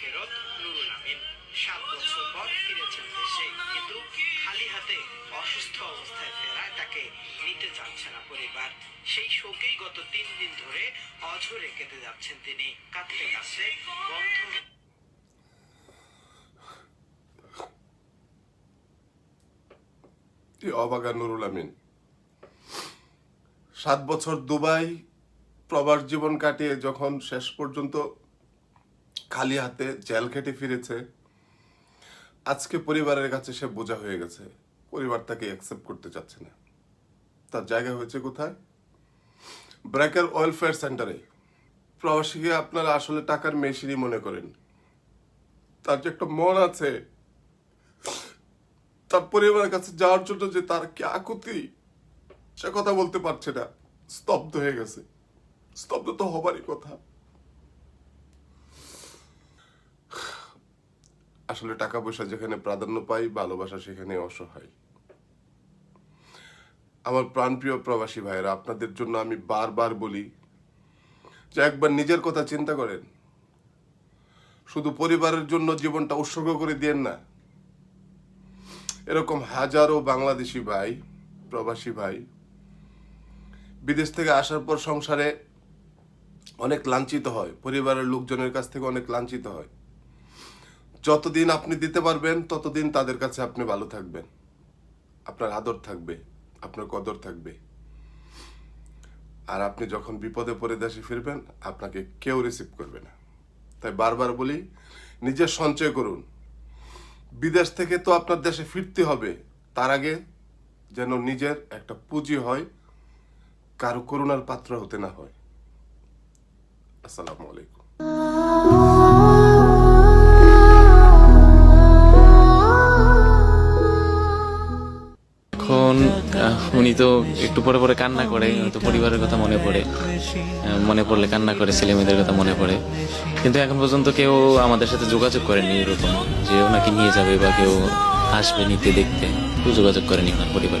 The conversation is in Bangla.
ফেরত নুরুল আমিন। সাত বছর পর ফিরেছেন দেশে কিন্তু খালি হাতে অসুস্থ অবস্থায় ফেরায় তাকে নিতে চাচ্ছে না পরিবার। সেই শোকেই গত তিন দিন ধরে অঝরে কেটে যাচ্ছেন তিনি। কাঁদতে কাছে বন্ধ অবাগা নুরুল আমিন। সাত বছর দুবাই প্রবাস জীবন কাটিয়ে যখন শেষ পর্যন্ত খালি হাতে জেল খেটে ফিরেছে। আজকে পরিবারের কাছে সে বোঝা হয়ে গেছে, পরিবার তাকে অ্যাকসেপ্ট করতে চাচ্ছে না। তার জায়গা হয়েছে কোথায়? ব্র্যাকের ওয়েলফেয়ার সেন্টারে প্রবাসীকে আপনারা আসলে টাকার মেশিনই মনে করেন। তার যে একটা মন আছে, তার পরিবারের কাছে যাওয়ার জন্য যে তার কি আকুতি, সে কথা বলতে পারছে না। স্তব্ধ হয়ে গেছে। স্তব্ধ তো হবারই কথা। আসলে টাকা পয়সা যেখানে প্রাধান্য পাই, ভালোবাসা সেখানে অসহায়। আমার প্রাণপ্রিয় প্রবাসী ভাইয়েরা, আপনাদের জন্য আমি বারবার বলি যে একবার নিজের কথা চিন্তা করেন। শুধু পরিবারের জন্য জীবনটা উৎসর্গ করে দিয়েন না। এরকম হাজারো বাংলাদেশি ভাই, প্রবাসী ভাই বিদেশ থেকে আসার পর সংসারে অনেক লাঞ্ছিত হয়, পরিবারের লোকজনের কাছ থেকে অনেক লাঞ্ছিত হয়। যতদিন আপনি দিতে পারবেন, ততদিন তাদের কাছে আপনি ভালো থাকবেন। আপনার আদর থাকবে, আপনার কদর থাকবে। আর আপনি যখন বিপদে পড়ে দেশে ফিরবেন, আপনাকে কেউ রিসিভ করবে না। তাই বারবার বলি নিজের সঞ্চয় করুন। বিদেশ থেকে তো আপনার দেশে ফিরতে হবে, তার আগে যেন নিজের একটা পুঁজি হয়, কারও করুণার পাত্র হতে না হয়। আসসালামু আলাইকুম। উনি তো একটু পরে পরে কান্না করে, হয়তো পরিবারের কথা মনে পড়ে মনে পড়লে কান্না করে ছেলে মেয়েদের কথা মনে পড়ে। কিন্তু এখন পর্যন্ত কেউ আমাদের সাথে যোগাযোগ করেনি এরকম, যে ওনাকে নিয়ে যাবে বা কেউ আসবে নিতে, দেখতে, কেউ যোগাযোগ করেনি ওনার পরিবার।